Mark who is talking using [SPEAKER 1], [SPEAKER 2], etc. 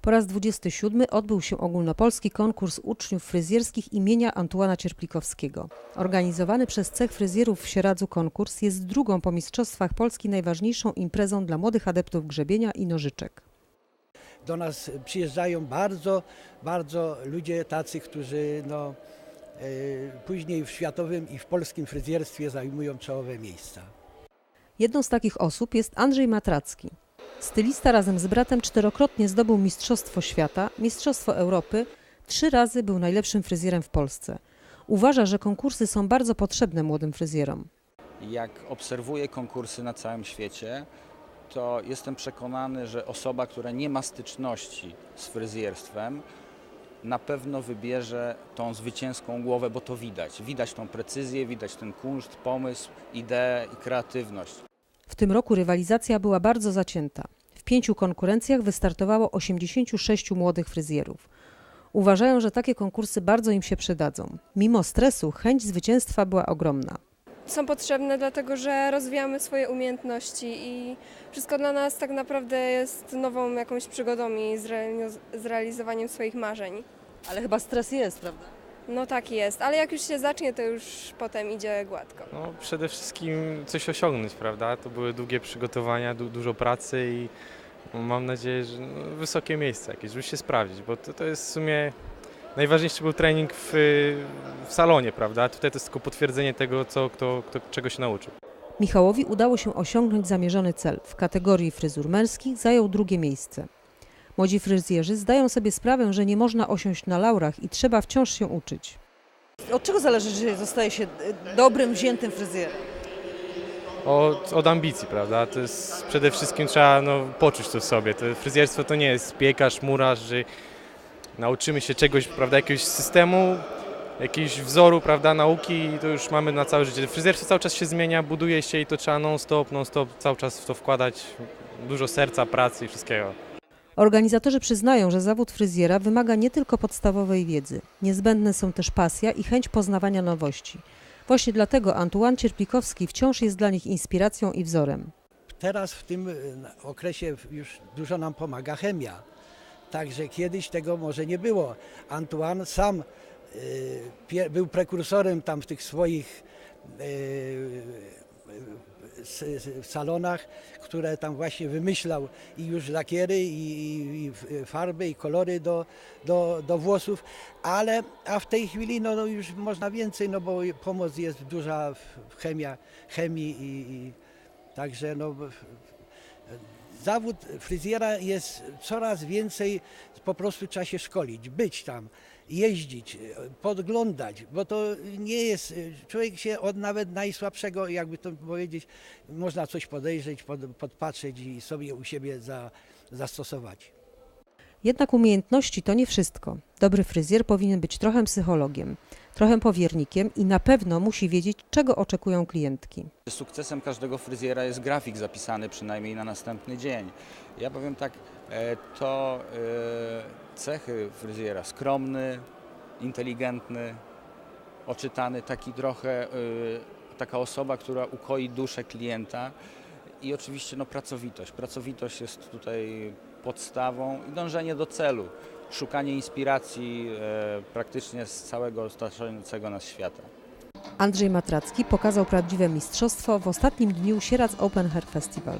[SPEAKER 1] Po raz 27 odbył się ogólnopolski konkurs uczniów fryzjerskich imienia Antuana Cierplikowskiego. Organizowany przez Cech Fryzjerów w Sieradzu konkurs jest drugą po Mistrzostwach Polski najważniejszą imprezą dla młodych adeptów grzebienia i nożyczek.
[SPEAKER 2] do nas przyjeżdżają bardzo, bardzo ludzie tacy, którzy no, e, później w światowym i w polskim fryzjerstwie zajmują czołowe miejsca.
[SPEAKER 1] Jedną z takich osób jest Andrzej Matracki. Stylista razem z bratem czterokrotnie zdobył Mistrzostwo Świata, Mistrzostwo Europy, trzy razy był najlepszym fryzjerem w Polsce. Uważa, że konkursy są bardzo potrzebne młodym fryzjerom.
[SPEAKER 3] Jak obserwuję konkursy na całym świecie, to jestem przekonany, że osoba, która nie ma styczności z fryzjerstwem, na pewno wybierze tą zwycięską głowę, bo to widać. Widać tą precyzję, widać ten kunszt, pomysł, ideę i kreatywność.
[SPEAKER 1] W tym roku rywalizacja była bardzo zacięta. W pięciu konkurencjach wystartowało 86 młodych fryzjerów. Uważają, że takie konkursy bardzo im się przydadzą. Mimo stresu chęć zwycięstwa była ogromna.
[SPEAKER 4] są potrzebne, dlatego że rozwijamy swoje umiejętności i wszystko dla nas tak naprawdę jest nową jakąś przygodą i zrealiz- zrealizowaniem swoich marzeń.
[SPEAKER 1] Ale chyba stres jest, prawda?
[SPEAKER 4] No tak jest, ale jak już się zacznie, to już potem idzie gładko.
[SPEAKER 5] No, przede wszystkim coś osiągnąć, prawda? To były długie przygotowania, du- dużo pracy i mam nadzieję, że no, wysokie miejsce jakieś, żeby się sprawdzić, bo to, to jest w sumie najważniejszy był trening w, w salonie, prawda? Tutaj to jest tylko potwierdzenie tego, co, kto, kto, czego się nauczył.
[SPEAKER 1] Michałowi udało się osiągnąć zamierzony cel. W kategorii fryzur męskich zajął drugie miejsce. Młodzi fryzjerzy zdają sobie sprawę, że nie można osiąść na laurach i trzeba wciąż się uczyć.
[SPEAKER 6] Od czego zależy, że zostaje się dobrym, wziętym fryzjerem?
[SPEAKER 5] Od, od ambicji, prawda? To jest przede wszystkim trzeba no, poczuć to w sobie. To fryzjerstwo to nie jest piekarz, murarz, że nauczymy się czegoś, prawda, jakiegoś systemu, jakiegoś wzoru, prawda, nauki i to już mamy na całe życie. Fryzjerstwo cały czas się zmienia, buduje się i to trzeba non-stop, non-stop cały czas w to wkładać dużo serca, pracy i wszystkiego.
[SPEAKER 1] Organizatorzy przyznają, że zawód fryzjera wymaga nie tylko podstawowej wiedzy. Niezbędne są też pasja i chęć poznawania nowości. Właśnie dlatego Antuan Cierplikowski wciąż jest dla nich inspiracją i wzorem.
[SPEAKER 2] Teraz w tym e, okresie już dużo nam pomaga chemia. Także kiedyś tego może nie było. Antoine sam e, był prekursorem tam w tych swoich s- salonach, które tam właśnie wymyślał i już lakiery, i, i, farby, i kolory do, do, do włosów, ale a w tej chwili no, no już można więcej, no bo pomoc jest duża w w chemia, chemii i, i także no, w- zawód fryzjera jest coraz więcej, po prostu trzeba się szkolić, być tam, jeździć, podglądać, bo to nie jest, człowiek się od nawet najsłabszego, jakby to powiedzieć, można coś podejrzeć, pod, podpatrzeć i sobie u siebie za, zastosować.
[SPEAKER 1] Jednak umiejętności to nie wszystko. Dobry fryzjer powinien być trochę psychologiem, trochę powiernikiem i na pewno musi wiedzieć, czego oczekują klientki.
[SPEAKER 3] Sukcesem każdego fryzjera jest grafik zapisany przynajmniej na następny dzień. Ja powiem tak, e, to e, cechy fryzjera skromny, inteligentny, oczytany, taki trochę e, taka osoba, która ukoi duszę klienta i oczywiście no, pracowitość. Pracowitość jest tutaj podstawą i dążenie do celu, szukanie inspiracji e, praktycznie z całego otaczającego nas świata.
[SPEAKER 1] Andrzej Matracki pokazał prawdziwe mistrzostwo w ostatnim dniu Sieradz Open Hair Festival.